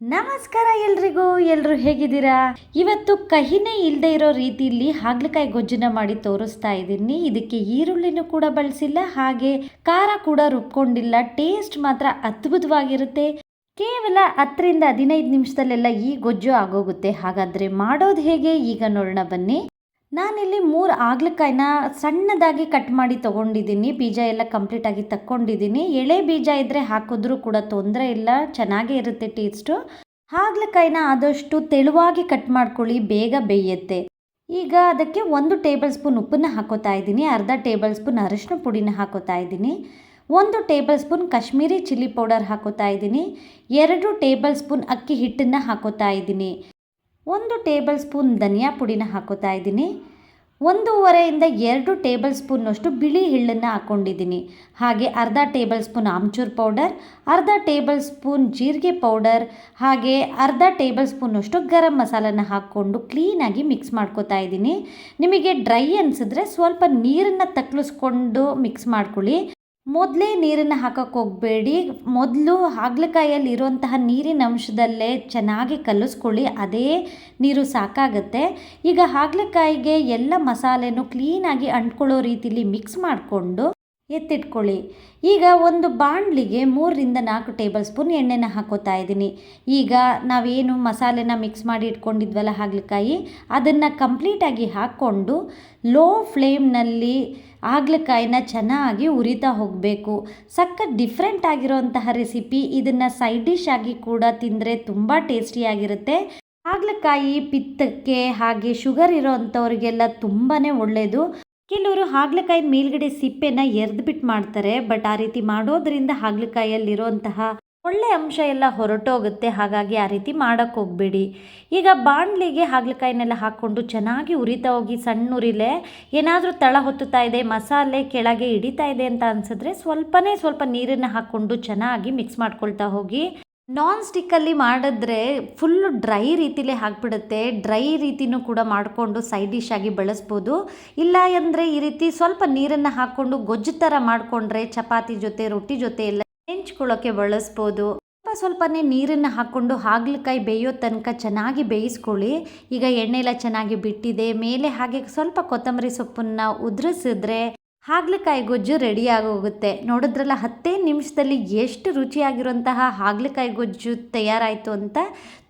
ನಮಸ್ಕಾರ ಎಲ್ರಿಗೂ ಎಲ್ಲರೂ ಹೇಗಿದ್ದೀರಾ? ಇವತ್ತು ಕಹಿನೇ ಇಲ್ಲದೆ ಇರೋ ರೀತಿಯಲ್ಲಿ ಹಾಗಲಕಾಯಿ ಗೊಜ್ಜನ್ನ ಮಾಡಿ ತೋರಿಸ್ತಾ ಇದ್ದೀನಿ. ಇದಕ್ಕೆ ಈರುಳ್ಳಿನೂ ಕೂಡ ಬಳಸಿಲ್ಲ, ಹಾಗೆ ಖಾರ ಕೂಡ ರುಬ್ಕೊಂಡಿಲ್ಲ. ಟೇಸ್ಟ್ ಮಾತ್ರ ಅದ್ಭುತವಾಗಿರುತ್ತೆ. ಕೇವಲ ಹತ್ತರಿಂದ ಹದಿನೈದು ನಿಮಿಷದಲ್ಲೆಲ್ಲ ಈ ಗೊಜ್ಜು ಆಗೋಗುತ್ತೆ. ಹಾಗಾದರೆ ಮಾಡೋದು ಹೇಗೆ? ಈಗ ನೋಡೋಣ ಬನ್ನಿ. ನಾನಿಲ್ಲಿ ಮೂರು ಆಗಲಕಾಯಿನ ಸಣ್ಣದಾಗಿ ಕಟ್ ಮಾಡಿ ತೊಗೊಂಡಿದ್ದೀನಿ. ಬೀಜ ಎಲ್ಲ ಕಂಪ್ಲೀಟಾಗಿ ತಕ್ಕೊಂಡಿದ್ದೀನಿ. ಎಳೆ ಬೀಜ ಇದ್ದರೆ ಹಾಕಿದ್ರೂ ಕೂಡ ತೊಂದರೆ ಇಲ್ಲ. ಚೆನ್ನಾಗೇ ಇರುತ್ತೆ ಟೇಸ್ಟು ಹಾಗಲಕಾಯಿನ ಆದಷ್ಟು ತೆಳುವಾಗಿ ಕಟ್ ಮಾಡ್ಕೊಳ್ಳಿ. ಬೇಗ ಬೇಯುತ್ತೆ. ಈಗ ಅದಕ್ಕೆ ಒಂದು ಟೇಬಲ್ ಸ್ಪೂನ್ ಉಪ್ಪನ್ನ ಹಾಕೋತಾ ಇದ್ದೀನಿ. ಅರ್ಧ ಟೇಬಲ್ ಸ್ಪೂನ್ ಅರಿಶಿನ ಪುಡಿನ ಹಾಕೋತಾ ಇದ್ದೀನಿ. ಒಂದು tablespoon Kashmiri chilli powder ಹಾಕೋತಾ ಇದ್ದೀನಿ. ಎರಡು ಟೇಬಲ್ ಸ್ಪೂನ್ ಅಕ್ಕಿ ಹಿಟ್ಟನ್ನು ಹಾಕೋತಾ ಇದ್ದೀನಿ. ಒಂದು ಟೇಬಲ್ ಸ್ಪೂನ್ ಧನಿಯಾ ಪುಡಿನ ಹಾಕೋತಾ ಇದ್ದೀನಿ. ಒಂದೂವರೆಯಿಂದ ಎರಡು ಟೇಬಲ್ ಸ್ಪೂನ್ನಷ್ಟು ಬಿಳಿ ಎಳ್ಳನ್ನು ಹಾಕ್ಕೊಂಡಿದ್ದೀನಿ ಹಾಗೆ ಅರ್ಧ ಟೇಬಲ್ ಸ್ಪೂನ್ ಆಮ್ಚೂರ್ ಪೌಡರ್, ಅರ್ಧ ಟೇಬಲ್ ಸ್ಪೂನ್ ಜೀರಿಗೆ ಪೌಡರ್, ಹಾಗೆ ಅರ್ಧ ಟೇಬಲ್ ಸ್ಪೂನಷ್ಟು ಗರಂ ಮಸಾಲನ ಹಾಕ್ಕೊಂಡು ಕ್ಲೀನಾಗಿ ಮಿಕ್ಸ್ ಮಾಡ್ಕೋತಾ ಇದ್ದೀನಿ. ನಿಮಗೆ ಡ್ರೈ ಅನಿಸಿದ್ರೆ ಸ್ವಲ್ಪ ನೀರನ್ನು ತಕ್ಲಿಸ್ಕೊಂಡು ಮಿಕ್ಸ್ ಮಾಡ್ಕೊಳ್ಳಿ. ಮೊದಲೇ ನೀರನ್ನು ಹಾಕಕ್ಕೆ ಹೋಗಬೇಡಿ. ಮೊದಲು ಹಾಗಲಕಾಯಲ್ಲಿ ಇರುವಂತಹ ನೀರಿನ ಅಂಶದಲ್ಲೇ ಚೆನ್ನಾಗಿ ಕಲಿಸ್ಕೊಳ್ಳಿ. ಅದೇ ನೀರು ಸಾಕಾಗುತ್ತೆ. ಈಗ ಹಾಗಲಕಾಯಿಗೆ ಎಲ್ಲ ಮಸಾಲೆನೂ ಕ್ಲೀನಾಗಿ ಅಂಟ್ಕೊಳ್ಳೋ ರೀತಿಲಿ ಮಿಕ್ಸ್ ಮಾಡಿಕೊಂಡು ಎತ್ತಿಟ್ಕೊಳ್ಳಿ. ಈಗ ಒಂದು ಬಾಣಲಿಗೆ ಮೂರರಿಂದ ನಾಲ್ಕು ಟೇಬಲ್ ಸ್ಪೂನ್ ಎಣ್ಣೆನ ಹಾಕೋತಾ ಇದ್ದೀನಿ. ಈಗ ನಾವೇನು ಮಸಾಲೆನ ಮಿಕ್ಸ್ ಮಾಡಿ ಇಟ್ಕೊಂಡಿದ್ವಲ್ಲ ಹಾಗಲಕಾಯಿ, ಅದನ್ನು ಕಂಪ್ಲೀಟಾಗಿ ಹಾಕ್ಕೊಂಡು ಲೋ ಫ್ಲೇಮ್ನಲ್ಲಿ ಹಾಗಲಕಾಯಿನ ಚೆನ್ನಾಗಿ ಉರಿತಾ ಹೋಗಬೇಕು. ಸಖತ್ ಡಿಫ್ರೆಂಟ್ ಆಗಿರೋಂತಹ ರೆಸಿಪಿ, ಇದನ್ನು ಸೈಡ್ ಡಿಶ್ ಆಗಿ ಕೂಡ ತಿಂದರೆ ತುಂಬ ಟೇಸ್ಟಿಯಾಗಿರುತ್ತೆ ಹಾಗಲಕಾಯಿ ಪಿತ್ತಕ್ಕೆ ಹಾಗೆ ಶುಗರ್ ಇರೋ ಅಂಥವ್ರಿಗೆಲ್ಲ ತುಂಬಾ ಒಳ್ಳೆಯದು ಕೆಲವರು ಹಾಗಲಕಾಯಿ ಮೇಲ್ಗಡೆ ಸಿಪ್ಪೆನ ಎರ್ದ್ಬಿಟ್ಟು ಮಾಡ್ತಾರೆ, ಬಟ್ ಆ ರೀತಿ ಮಾಡೋದ್ರಿಂದ ಹಾಗಲಕಾಯಲ್ಲಿರುವಂತಹ ಒಳ್ಳೆ ಅಂಶ ಎಲ್ಲ ಹೊರಟೋಗುತ್ತೆ. ಹಾಗಾಗಿ ಆ ರೀತಿ ಮಾಡೋಕ್ಕೆ ಹೋಗಬೇಡಿ. ಈಗ ಬಾಣಲಿಗೆ ಹಾಗಲಕಾಯಿನೆಲ್ಲ ಹಾಕ್ಕೊಂಡು ಚೆನ್ನಾಗಿ ಉರಿತಾ ಹೋಗಿ ಸಣ್ಣ ಉರಿಲೆ, ಏನಾದರೂ ತಳ ಹೊತ್ತುತ್ತಾ ಇದೆ, ಮಸಾಲೆ ಕೆಳಗೆ ಹಿಡಿತಾ ಇದೆ ಅಂತ ಅನಿಸಿದ್ರೆ ಸ್ವಲ್ಪನೇ ಸ್ವಲ್ಪ ನೀರನ್ನು ಹಾಕ್ಕೊಂಡು ಚೆನ್ನಾಗಿ ಮಿಕ್ಸ್ ಮಾಡ್ಕೊಳ್ತಾ ಹೋಗಿ ನಾನ್ ಸ್ಟಿಕ್ಕಲ್ಲಿ ಮಾಡಿದ್ರೆ ಫುಲ್ಲು ಡ್ರೈ ರೀತಿಲೇ ಹಾಕ್ಬಿಡುತ್ತೆ. ಡ್ರೈ ರೀತಿನೂ ಕೂಡ ಮಾಡಿಕೊಂಡು ಸೈಡ್ ಡಿಶ್ ಆಗಿ ಬಳಸ್ಬೋದು. ಇಲ್ಲ ಅಂದರೆ ಈ ರೀತಿ ಸ್ವಲ್ಪ ನೀರನ್ನು ಹಾಕ್ಕೊಂಡು ಗೊಜ್ಜು ಥರ ಮಾಡಿಕೊಂಡ್ರೆ ಚಪಾತಿ ಜೊತೆ, ರೊಟ್ಟಿ ಜೊತೆ ಎಲ್ಲ ನೆಂಚ್ಕೊಳ್ಳೋಕ್ಕೆ ಬಳಸ್ಬೋದು. ಸ್ವಲ್ಪ ಸ್ವಲ್ಪನೇ ನೀರನ್ನು ಹಾಕ್ಕೊಂಡು ಹಾಗಲಕಾಯಿ ಬೇಯೋ ತನಕ ಚೆನ್ನಾಗಿ ಬೇಯಿಸ್ಕೊಳ್ಳಿ. ಈಗ ಎಣ್ಣೆ ಎಲ್ಲ ಚೆನ್ನಾಗಿ ಬಿಟ್ಟಿದೆ. ಮೇಲೆ ಹಾಗೆ ಸ್ವಲ್ಪ ಕೊತ್ತಂಬರಿ ಸೊಪ್ಪನ್ನು ಉದುರಿಸಿದ್ರೆ ಹಾಗಲಕಾಯಿ ಗೊಜ್ಜು ರೆಡಿ ಹೋಗುತ್ತೆ ನೋಡಿದ್ರಲ್ಲ, ಹತ್ತೇ ನಿಮಿಷದಲ್ಲಿ ಎಷ್ಟು ರುಚಿಯಾಗಿರುವಂತಹ ಹಾಗಲಕಾಯಿ ಗೊಜ್ಜು ತಯಾರಾಯಿತು ಅಂತ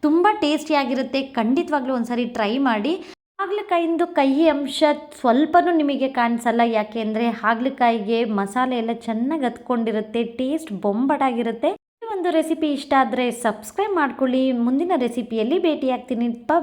ತುಂಬ ಟೇಸ್ಟಿಯಾಗಿರುತ್ತೆ ಖಂಡಿತವಾಗ್ಲೂ ಒಂದ್ಸರಿ ಟ್ರೈ ಮಾಡಿ. ಹಾಗಲಕಾಯಿಂದು ಕಹಿ ಅಂಶ ಸ್ವಲ್ಪನೂ ನಿಮಗೆ ಕಾಣಿಸಲ್ಲ. ಯಾಕೆ ಅಂದರೆ ಹಾಗಲಕಾಯಿಗೆ ಮಸಾಲೆ ಎಲ್ಲ ಚೆನ್ನಾಗಿ ಹತ್ಕೊಂಡಿರುತ್ತೆ ಟೇಸ್ಟ್ ಬೊಂಬಟಾಗಿರುತ್ತೆ. ಈ ಒಂದು ರೆಸಿಪಿ ಇಷ್ಟ ಆದರೆ ಸಬ್ಸ್ಕ್ರೈಬ್ ಮಾಡ್ಕೊಳ್ಳಿ. ಮುಂದಿನ ರೆಸಿಪಿಯಲ್ಲಿ ಭೇಟಿಯಾಗ್ತೀನಿ. ಬಾ